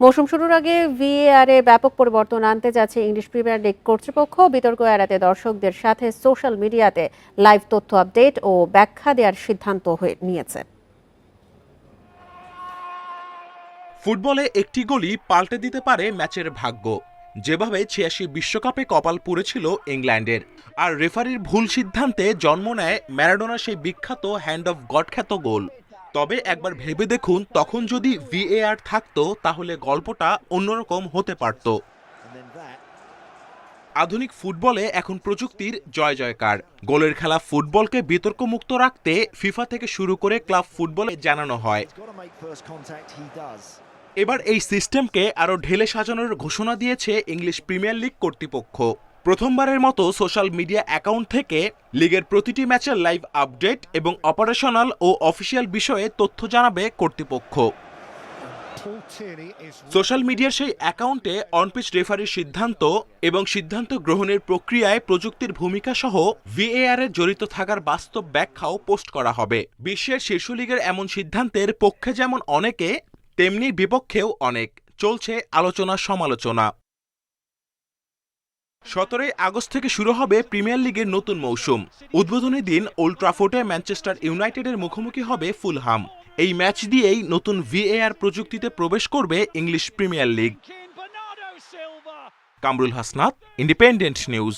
মৌসুম শুরুর আগে ভিএআর ব্যাপক পরিবর্তন আনতে যাচ্ছে ইংলিশ প্রিমিয়ার লিগ কর্তৃপক্ষ। বিতর্ক এড়াতে দর্শকদের সাথে সোশ্যাল মিডিয়াতে লাইভ তথ্য আপডেট ও ব্যাখ্যা দেওয়ার সিদ্ধান্ত নিয়েছে। ফুটবলে একটি গোলই পাল্টে দিতে পারে ম্যাচের ভাগ্য। যেভাবে ছিয়াশি বিশ্বকাপে কপাল পুড়েছিল ইংল্যান্ডের। আর রেফারির ভুল সিদ্ধান্তে জন্ম নেয় ম্যারাডোনার সেই বিখ্যাত হ্যান্ড অফ গড খ্যাত গোল। তবে একবার ভেবে দেখুন, তখন যদি ভিএআর থাকতো, তাহলে গল্পটা অন্যরকম হতে পারত। আধুনিক ফুটবলে এখন প্রযুক্তির জয় জয়কার। গোলের খেলা ফুটবলকে বিতর্কমুক্ত রাখতে ফিফা থেকে শুরু করে ক্লাব ফুটবলে জানানো হয়. এবার এই সিস্টেমকে আরও ঢেলে সাজানোর ঘোষণা দিয়েছে ইংলিশ প্রিমিয়ার লিগ কর্তৃপক্ষ। প্রথমবারের মতো সোশ্যাল মিডিয়া অ্যাকাউন্ট থেকে লিগের প্রতিটি ম্যাচের লাইভ আপডেট এবং অপারেশনাল ও অফিসিয়াল বিষয়ে তথ্য জানাবে কর্তৃপক্ষ। সোশ্যাল মিডিয়ার সেই অ্যাকাউন্টে অনপিচ রেফারির সিদ্ধান্ত এবং সিদ্ধান্ত গ্রহণের প্রক্রিয়ায় প্রযুক্তির ভূমিকা সহ ভিএআর এর জড়িত থাকার বাস্তব ব্যাখ্যাও পোস্ট করা হবে। বিশ্বের শীর্ষ লিগের এমন সিদ্ধান্তের পক্ষে যেমন অনেকে, তেমনি বিপক্ষেও অনেক। চলছে আলোচনা সমালোচনা সতেরোই আগস্ট থেকে শুরু হবে প্রিমিয়ার লিগের নতুন মৌসুম। উদ্বোধনী দিন ওল্ড ট্রাফোর্ডে ম্যানচেস্টার ইউনাইটেডের মুখোমুখি হবে ফুলহাম। এই ম্যাচ দিয়েই নতুন ভিএআর প্রযুক্তিতে প্রবেশ করবে English Premier League. Kamrul Hasnat, Independent News.